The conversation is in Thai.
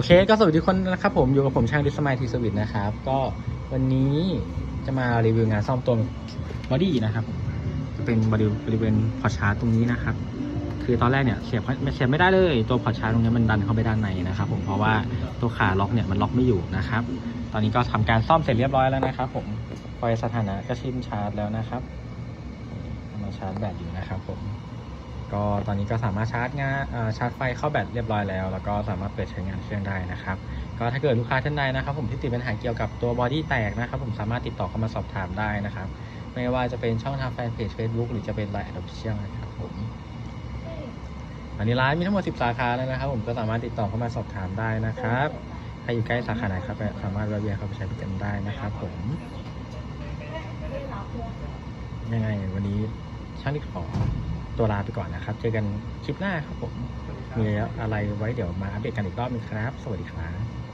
อเคก็สวัสดีทุกคนนะครับผมอยู่กับผมช่างดิสมายทีสวิตนะครับ ก็วันนี้จะมารีวิวงานซ่อมตัวบอดี้นะครับ จะเป็นบริบริเวณพอร์ชาร์ตรงนี้นะครับ คือตอนแรกเนี่ยเสียบไม่เสียบไม่ได้เลยตัวพอร์ชาร์ตรงนี้มันดันเข้าไปด้านในนะครับ ผมเพราะว่าตัวขาล็อกเนี่ยมันล็อกไม่อยู่นะครับ ตอนนี้ก็ทำการซ่อมเสร็จเรียบร้อยแล้วนะครับ ผมไฟสถานะก็ชิมชาร์จแล้วนะครับกำลังชาร์จแบตอยู่นะครับผม ก็ตอนนี้ก็สามารถชาร์จงานอ่าชาร์จไฟเข้าแบตเรียบร้อยแล้ว แล้วก็สามารถเปิดใช้งานเครื่องได้นะครับ ก็ถ้าเกิดลูกค้าท่านใดนะครับ ผมที่ติดปัญหาเกี่ยวกับตัวบอดี้แตกนะครับ ผมสามารถติดต่อเข้ามาสอบถามได้นะครับ ไม่ว่าจะเป็นช่องทางแฟนเพจ Facebook หรือจะเป็น Line a d o p t i o n นะครับผมอันนี้ร้านมีทั้งหมด 10 สาขาแล้วนะครับ ผมก็สามารถติดต่อเข้ามาสอบถามได้นะครับใครอยู่ใกล้สาขาไหนครับสามารถแวะเวียนเข้าไปใช้บริการได้นะครับผมยังไงวันนี้ช่างที่ขอ ตัวลาไปก่อนนะครับ เจอกันคลิปหน้าครับผม มีอะไรไว้เดี๋ยวมาอัปเดตกันอีกรอบนึงครับ สวัสดีครับ